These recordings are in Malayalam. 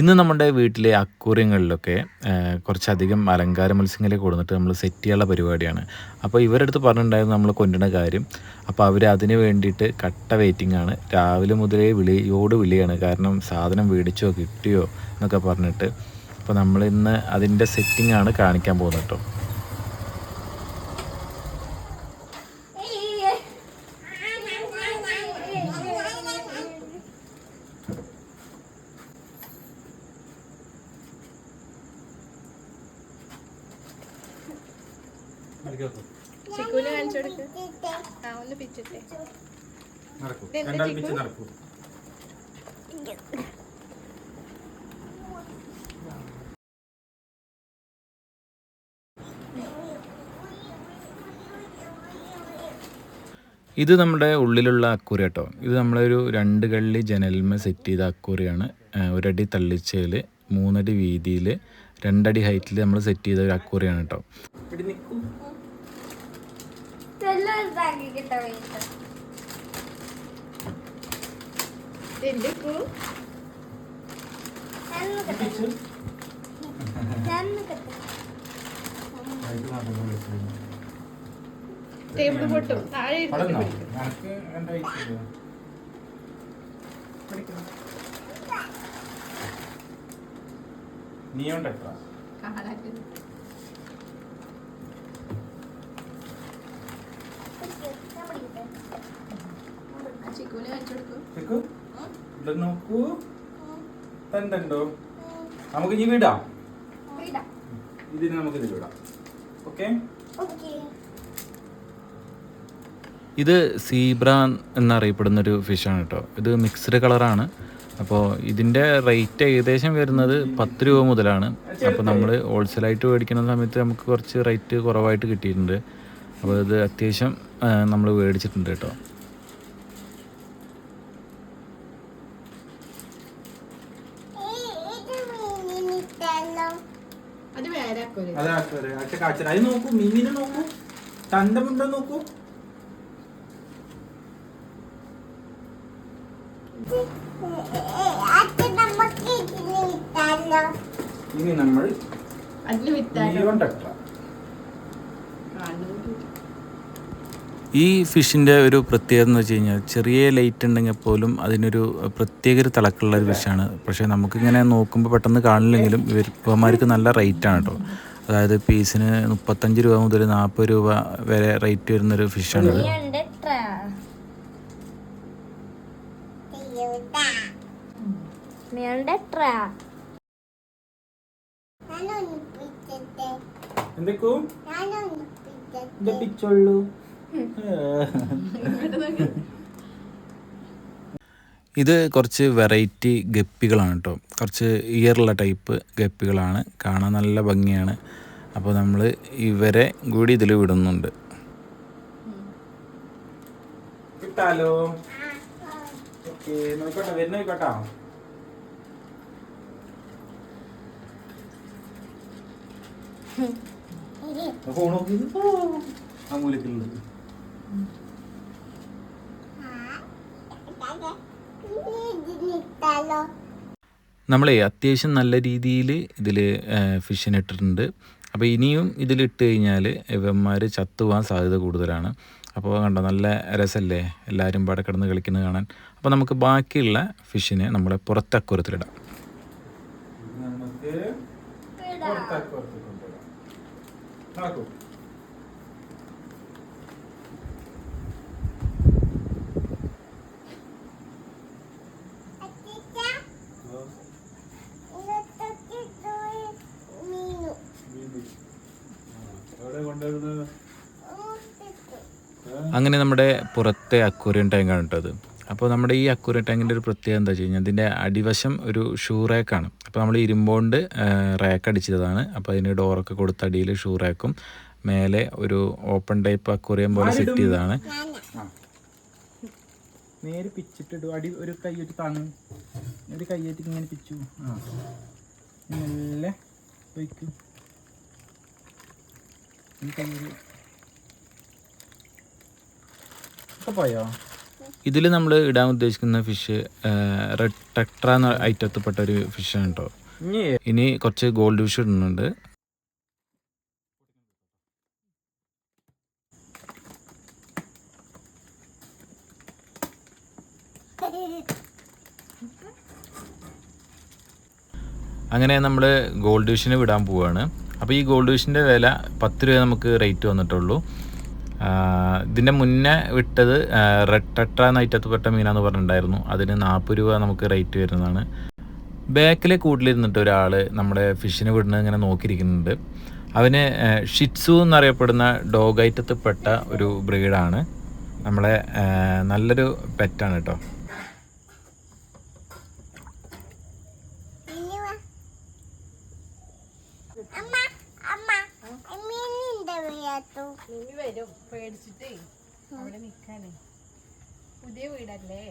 ഇന്ന് നമ്മുടെ വീട്ടിലെ അക്കൂറിയങ്ങളിലൊക്കെ കുറച്ചധികം അലങ്കാര മത്സ്യങ്ങളെ കൊടുത്തിട്ട് നമ്മൾ സെറ്റ് ചെയ്യാനുള്ള പരിപാടിയാണ്. അപ്പോൾ ഇവരടുത്ത് പറഞ്ഞിട്ടുണ്ടായിരുന്നു നമ്മൾ കൊണ്ടുവന്ന കാര്യം. അപ്പോൾ അവർ അതിന് വേണ്ടിയിട്ട് കട്ട വെയിറ്റിംഗ് ആണ്. രാവിലെ മുതലേ വിളിയോട് വിളിയാണ്. കാരണം സാധനം മേടിച്ചോ കിട്ടിയോ എന്നൊക്കെ പറഞ്ഞിട്ട്. അപ്പോൾ നമ്മൾ ഇന്ന് അതിന്റെ സെറ്റിംഗ് ആണ് കാണിക്കാൻ പോകുന്നത് കേട്ടോ ചിക്കൂനെ കാണിച്ചു കൊടുക്ക് ആ ഒന്ന് പിച്ചിട്ടെ നടക്കൂ? നടക്കൂ. ഇത് നമ്മുടെ ഉള്ളിലുള്ള അക്കൂറി കേട്ടോ. ഇത് നമ്മളൊരു രണ്ട് കള്ളി ജനലിമ സെറ്റ് ചെയ്ത അക്കൂറിയാണ് ആ, ഒരടി തള്ളിച്ചയിൽ മൂന്നടി വീതിയിൽ രണ്ടടി ഹൈറ്റിൽ നമ്മൾ സെറ്റ് ചെയ്ത ഒരു അക്കൂറിയാണ് കേട്ടോ. വെച്ചിരുന്നു. ടേബിൾ പൊട്ടും. താഴെ ഇരുന്നിട്ട് പടന്നോ? പിടിക്കും. നിനക്ക് രണ്ടാഴ്ച നീ ഉണ്ടെത്ര കാണാറ്റ് ആ ചിക്കൂനെ കാണിച്ചു കൊടുക്കും. ചിക്കു? ഇവിടെ നോക്കൂ. തണ്ടോ നമുക്ക് ഇനി വിടാം. ഇതിന് നമുക്ക് ഇതിൽ വിടാം. ഓക്കെ? ഇത് സീബ്ര എന്നറിയപ്പെടുന്ന ഒരു ഫിഷാണ് കേട്ടോ. ഇത് മിക്സ്ഡ് കളറാണ്. അപ്പോൾ ഇതിന്റെ റേറ്റ് ഏകദേശം വരുന്നത് പത്ത് രൂപ മുതലാണ്. അപ്പോൾ നമ്മൾ ഹോൾസെയിലായിട്ട് മേടിക്കുന്ന സമയത്ത് നമുക്ക് കുറച്ച് റേറ്റ് കുറവായിട്ട് കിട്ടിയിട്ടുണ്ട്. അപ്പോൾ ഇത് അത്യാവശ്യം നമ്മൾ മേടിച്ചിട്ടുണ്ട് കേട്ടോ അത് വേറെ ആക്കൂലെ അതെ കാച്ചര അത് നോക്കൂ മീനിനെ നോക്കൂ തണ്ടമുണ്ടോ നോക്കൂ? ഇനി നമ്മൾ ഈ ഫിഷിന്റെ ഒരു പ്രത്യേകത എന്ന് വെച്ച് കഴിഞ്ഞാൽ ചെറിയ ലൈറ്റ് ഉണ്ടെങ്കിൽ പോലും അതിനൊരു പ്രത്യേക ഒരു തിളക്കുള്ള ഒരു ഫിഷാണ്. പക്ഷേ നമുക്കിങ്ങനെ നോക്കുമ്പോൾ പെട്ടെന്ന് കാണില്ലെങ്കിലും ഇവർ ഇവന്മാർക്ക് നല്ല ആണ് കേട്ടോ. അതായത് പീസിന് മുപ്പത്തഞ്ച് രൂപ മുതൽ നാൽപ്പത് രൂപ വരെ റേറ്റ് വരുന്നൊരു ഫിഷാണിത്. എന്തൊക്കെ? ഇത് കുറച്ച് വെറൈറ്റി ഗപ്പികളാണ് കേട്ടോ. കുറച്ച് ഇയറുള്ള ടൈപ്പ് ഗപ്പികളാണ്. കാണാൻ നല്ല ഭംഗിയാണ്. അപ്പോൾ നമ്മൾ ഇവരെ കൂടി ഇതിൽ വിടുന്നുണ്ട്. കിട്ടാലോ ഓക്കെ നോക്കട്ടെ വരുന്ന നോക്കട്ടോ. ഫോൺ നോക്കി. ആ മൂലത്തിലുള്ളത് നമ്മളെ അത്യാവശ്യം നല്ല രീതിയിൽ ഇതിൽ ഫിഷിനെ ഇട്ടിട്ടുണ്ട്. അപ്പോൾ ഇനിയും ഇതിലിട്ട് കഴിഞ്ഞാൽ ഇവന്മാർ ചത്തുപോകാൻ സാധ്യത കൂടുതലാണ്. അപ്പോൾ കണ്ടോ നല്ല രസമല്ലേ എല്ലാവരും പാടെ കിടന്ന് കളിക്കുന്നത് കാണാൻ. അപ്പോൾ നമുക്ക് ബാക്കിയുള്ള ഫിഷിനെ നമ്മളെ പുറത്തക്കുരത്തിലിടാം. നമുക്ക് അങ്ങനെ നമ്മുടെ പുറത്തെ അക്വേറിയം ടാങ്കാണ് കേട്ടത് അപ്പോൾ നമ്മുടെ ഈ അക്വറിയം ടാങ്കിന്റെ ഒരു പ്രത്യേകത എന്താ വെച്ച് കഴിഞ്ഞാൽ അതിന്റെ അടിവശം ഒരു ഷൂ റാക്കാണ് അപ്പോൾ നമ്മൾ ഇരുമ്പോണ്ട് റാക്ക് അടിച്ചതാണ്. അപ്പോൾ അതിന് ഡോറൊക്കെ കൊടുത്ത അടിയിൽ ഷൂ റാക്കും മേലെ ഒരു ഓപ്പൺ ടൈപ്പ് അക്വറിയം പോലെ സെറ്റ് ചെയ്തതാണ്. നേരെ പിച്ചിട്ടിടും. അടി ഒരു കൈയ്യേറ്റ് താങ്ങ്. ഒരു കൈയ്യേറ്റ് ഇങ്ങനെ പിച്ചു. ആ. കയ്യിൽ ഇപ്പൊ പോയോ? ഇതിൽ നമ്മൾ ഇടാൻ ഉദ്ദേശിക്കുന്ന ഫിഷ് റെഡ് ടെട്ര എന്ന ഐറ്റത്തിൽപ്പെട്ട ഒരു ഫിഷാണ് കേട്ടോ ഇനി? ഇനി കുറച്ച് ഗോൾഡ് ഫിഷ് ഇടുന്നുണ്ട്. അങ്ങനെ നമ്മൾ ഗോൾഡ് ഫിഷിന് വിടാൻ പോവുകയാണ് അപ്പോൾ ഈ ഗോൾഡ് ഫിഷിന്റെ വില പത്ത് രൂപ നമുക്ക് റേറ്റ് വന്നിട്ടുള്ളൂ. ഇതിന്റെ മുന്നേ വിട്ടത് എന്ന ഐറ്റത്തിൽപ്പെട്ട മീനാന്ന് പറഞ്ഞിട്ടുണ്ടായിരുന്നു. അതിന് നാൽപ്പത് രൂപ നമുക്ക് റേറ്റ് വരുന്നതാണ്. ബാക്കിൽ കൂട്ടിലിരുന്നിട്ട് ഒരാൾ നമ്മുടെ ഫിഷിനെ വിടുന്നത് ഇങ്ങനെ നോക്കിയിരിക്കുന്നുണ്ട്. അവന് ഷിറ്റ്സു എന്നറിയപ്പെടുന്ന ഡോഗൈറ്റത്തിൽപ്പെട്ട ഒരു ബ്രീഡാണ് നമ്മളെ നല്ലൊരു പെറ്റാണ് കേട്ടോ. മിമി വരും. പേടിച്ചിട്ടേ അവിടെ നിക്കാനേ. പുതിയ വീടല്ലേ?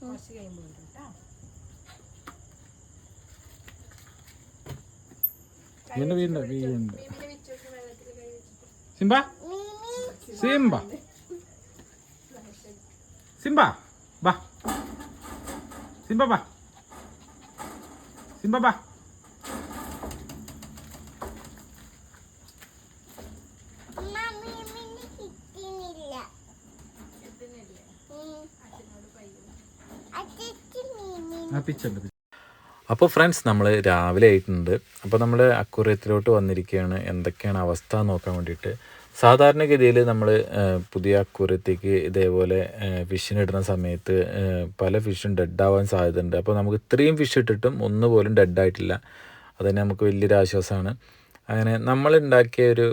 കുറച്ച് കഴിയുമ്പോൾ വരും കേട്ടോ വെള്ളത്തിൽ കൈ വെച്ചിട്ട്? സിംബ? സിംബ. സിംബ ബാ സിംബ ബാ സിംബ ബാ പിച്ചുണ്ട് അപ്പോൾ ഫ്രണ്ട്സ് നമ്മൾ രാവിലെ ആയിട്ടുണ്ട്. അപ്പോൾ നമ്മൾ അക്കൂറിയത്തിലോട്ട് വന്നിരിക്കുകയാണ് എന്തൊക്കെയാണ് അവസ്ഥ നോക്കാൻ വേണ്ടിയിട്ട്? സാധാരണഗതിയിൽ നമ്മൾ പുതിയ അക്കൂറിയത്തേക്ക് ഇതേപോലെ ഫിഷിനിടുന്ന സമയത്ത് പല ഫിഷും ഡെഡ് ആവാൻ സാധ്യതയുണ്ട്. അപ്പോൾ നമുക്ക് ഇത്രയും ഫിഷ് ഇട്ടിട്ടും ഒന്ന് പോലും ഡെഡ് ആയിട്ടില്ല. അതുതന്നെ നമുക്ക് വലിയൊരു ആശ്വാസമാണ്. അങ്ങനെ നമ്മൾ ഉണ്ടാക്കിയ ഒരു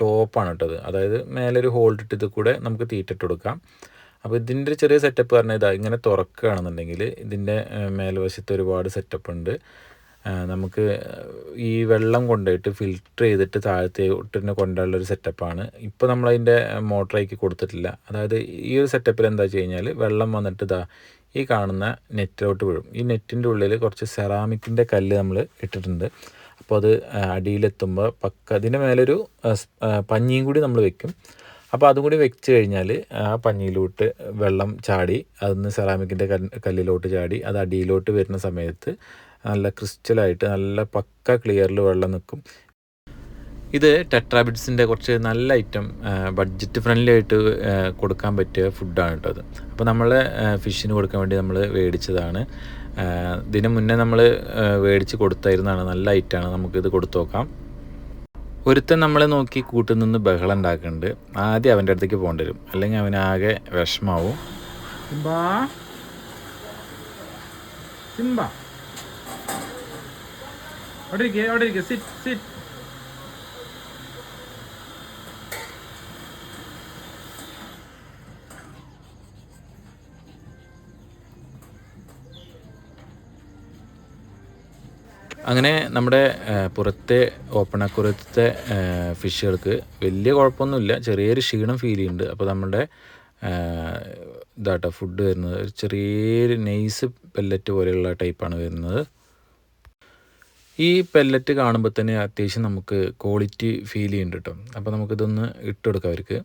ടോപ്പാണ് കേട്ടത്. അതായത് മേലെ ഒരു ഹോൾഡ് ഇട്ട് കൂടെ നമുക്ക് തീറ്റിട്ട് കൊടുക്കാം. അപ്പോൾ ഇതിന്റെ ഒരു ചെറിയ സെറ്റപ്പ് പറഞ്ഞാൽ ഇതാ ഇങ്ങനെ തുറക്കുകയാണെന്നുണ്ടെങ്കിൽ ഇതിന്റെ മേൽവശത്ത് ഒരുപാട് സെറ്റപ്പ് ഉണ്ട്. നമുക്ക് ഈ വെള്ളം കൊണ്ടുപോയിട്ട് ഫിൽറ്റർ ചെയ്തിട്ട് താഴത്തേട്ടിനെ കൊണ്ടുള്ള ഒരു സെറ്റപ്പാണ് ഇപ്പോൾ നമ്മളതിന്റെ മോട്ടറേക്ക് കൊടുത്തിട്ടില്ല. അതായത് ഈ ഒരു സെറ്റപ്പിൽ എന്താ വെച്ച് കഴിഞ്ഞാൽ വെള്ളം വന്നിട്ട് ഇതാ ഈ കാണുന്ന നെറ്റിലോട്ട് വീഴും. ഈ നെറ്റിന്റെ ഉള്ളിൽ കുറച്ച് സെറാമിക്കിന്റെ കല്ല് നമ്മൾ ഇട്ടിട്ടുണ്ട്. അപ്പോൾ അത് അടിയിലെത്തുമ്പോൾ പക്ക അതിന്റെ മേലൊരു പഞ്ഞിയും കൂടി നമ്മൾ വെക്കും. അപ്പോൾ അതും കൂടി വെച്ച് കഴിഞ്ഞാൽ ആ പഞ്ഞിയിലോട്ട് വെള്ളം ചാടി അതിന്ന് സെറാമിക്കിന്റെ കല്ലിലോട്ട് ചാടി അത് അടിയിലോട്ട് വരുന്ന സമയത്ത് നല്ല ക്രിസ്റ്റലായിട്ട് നല്ല പക്ക ക്ലിയറിൽ വെള്ളം നിൽക്കും ഇത് ടെട്രാബിഡ്സിന്റെ കുറച്ച് നല്ല ഐറ്റം ബഡ്ജറ്റ് ഫ്രണ്ട്ലി ആയിട്ട് കൊടുക്കാൻ പറ്റിയ ഫുഡാണ് കേട്ടോ അത്. അപ്പോൾ നമ്മൾ ഫിഷിന് കൊടുക്കാൻ വേണ്ടി നമ്മൾ മേടിച്ചതാണ് ഇതിന് മുന്നേ നമ്മൾ മേടിച്ച് കൊടുത്തായിരുന്നതാണ് നല്ല ഐറ്റമാണ് നമുക്കിത് കൊടുത്തു നോക്കാം. ഒരുത്തൻ നമ്മളെ നോക്കി കൂട്ടിൽ നിന്ന് ബഹളം ഉണ്ടാക്കുന്നുണ്ട് ആദ്യം അവന്റെ അടുത്തേക്ക് പോകേണ്ടി വരും. അല്ലെങ്കിൽ അവനാകെ വിഷമാവും. സിറ്റ് സിറ്റ് അങ്ങനെ നമ്മുടെ പുറത്തെ ഓപ്പൺ അക്കുറത്തെ ഫിഷുകൾക്ക് വലിയ കുഴപ്പമൊന്നുമില്ല. ചെറിയൊരു ക്ഷീണം ഫീൽ ചെയ്യുന്നുണ്ട്. അപ്പോൾ നമ്മുടെ ഇതാട്ടോ ഫുഡ് വരുന്നത്. ഒരു ചെറിയൊരു നെയ്സ് പെല്ലറ്റ് പോലെയുള്ള ടൈപ്പാണ് വരുന്നത്. ഈ പെല്ലറ്റ് കാണുമ്പോൾ തന്നെ അത്യാവശ്യം നമുക്ക് ക്വാളിറ്റി ഫീൽ ചെയ്യുന്നുണ്ട് കേട്ടോ അപ്പോൾ നമുക്കിതൊന്ന് ഇട്ടുകൊടുക്കാം അവർക്ക്.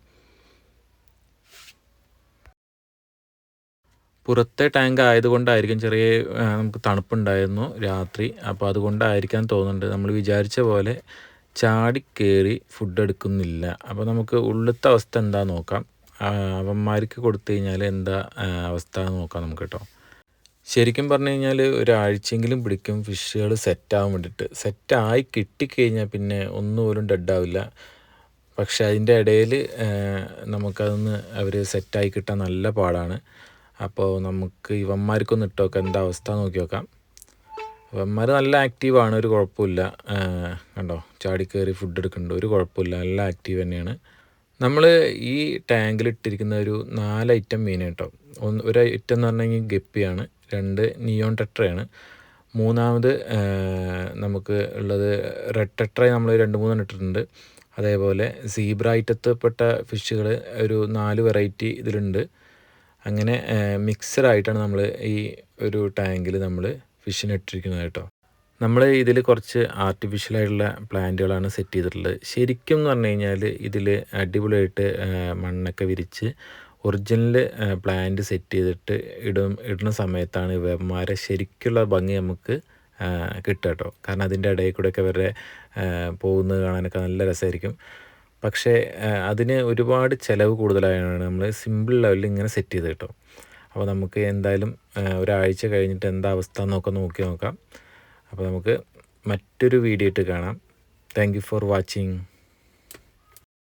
പുറത്തെ ടാങ്ക് ആയതുകൊണ്ടായിരിക്കും ചെറിയ നമുക്ക് തണുപ്പുണ്ടായിരുന്നു രാത്രി. അപ്പോൾ അതുകൊണ്ടായിരിക്കാൻ തോന്നുന്നുണ്ട്. നമ്മൾ വിചാരിച്ച പോലെ ചാടി കയറി ഫുഡ് എടുക്കുന്നില്ല. അപ്പോൾ നമുക്ക് ഉള്ളത്തെ അവസ്ഥ എന്താ നോക്കാം. അവന്മാർക്ക് കൊടുത്തു കഴിഞ്ഞാൽ എന്താ അവസ്ഥ നോക്കാം നമുക്ക് കേട്ടോ. ശരിക്കും പറഞ്ഞു കഴിഞ്ഞാൽ ഒരാഴ്ചയെങ്കിലും പിടിക്കും ഫിഷുകൾ സെറ്റാകാൻ വേണ്ടിയിട്ട് സെറ്റായി കിട്ടിക്കഴിഞ്ഞാൽ പിന്നെ ഒന്നുപോലും ഡെഡാവില്ല പക്ഷെ അതിന്റെ ഇടയിൽ നമുക്കതൊന്ന് അവർ സെറ്റായി കിട്ടാൻ നല്ല പാടാണ്. അപ്പോൾ നമുക്ക് ഇവന്മാർക്കൊന്ന് ഇട്ട് നോക്കാം എന്താ അവസ്ഥ നോക്കി നോക്കാം. ഇവന്മാർ നല്ല ആക്റ്റീവാണ് ഒരു കുഴപ്പമില്ല. കണ്ടോ? ചാടി കയറി ഫുഡ് എടുക്കുന്നുണ്ട്. ഒരു കുഴപ്പമില്ല. നല്ല ആക്റ്റീവ് തന്നെയാണ്. നമ്മൾ ഈ ടാങ്കിൽ ഇട്ടിരിക്കുന്ന ഒരു നാല് ഐറ്റം മീൻ കേട്ടോ. ഒന്ന് ഒരു ഐറ്റം എന്ന് പറഞ്ഞെങ്കിൽ ഗപ്പിയാണ്. രണ്ട് നിയോൺ ടെട്രയാണ് മൂന്നാമത് നമുക്ക് ഉള്ളത് റെഡ് ടെട്ര നമ്മൾ രണ്ട് മൂന്നെണ്ണം ഇട്ടിട്ടുണ്ട്. അതേപോലെ സീബ്ര ഐറ്റത്തിൽപ്പെട്ട ഫിഷുകൾ ഒരു നാല് വെറൈറ്റി ഇതിലുണ്ട്. അങ്ങനെ മിക്സഡായിട്ടാണ് നമ്മൾ ഈ ഒരു ടാങ്കിൽ നമ്മൾ ഫിഷിനെ ഇട്ടിരിക്കുന്നത് കേട്ടോ നമ്മൾ ഇതിൽ കുറച്ച് ആർട്ടിഫിഷ്യലായിട്ടുള്ള പ്ലാന്റുകളാണ് സെറ്റ് ചെയ്തിട്ടുള്ളത്. ശരിക്കും എന്ന് പറഞ്ഞു കഴിഞ്ഞാൽ ഇതിൽ അടിപൊളിയായിട്ട് മണ്ണൊക്കെ വിരിച്ച് ഒറിജിനൽ പ്ലാന്റ് സെറ്റ് ചെയ്തിട്ട് ഇടും ഇടുന്ന സമയത്താണ് ഇവന്മാരെ ശരിക്കുള്ള ഭംഗി നമുക്ക് കിട്ടുക കേട്ടോ. കാരണം അതിന്റെ ഇടയിൽ കൂടെയൊക്കെ ആ, പോകുന്നത് കാണാനൊക്കെ നല്ല രസമായിരിക്കും. പക്ഷേ അതിന് ഒരുപാട് ചിലവ് കൂടുതലായാണ് നമ്മൾ സിമ്പിൾ ലെവലിൽ ഇങ്ങനെ സെറ്റ് ചെയ്ത് കേട്ടോ. അപ്പോൾ നമുക്ക് എന്തായാലും ഒരാഴ്ച കഴിഞ്ഞിട്ട് എന്താ അവസ്ഥ എന്നൊക്കെ നോക്കി നോക്കാം. അപ്പോൾ നമുക്ക് മറ്റൊരു വീഡിയോ ഇട്ട് കാണാം. Thank for watching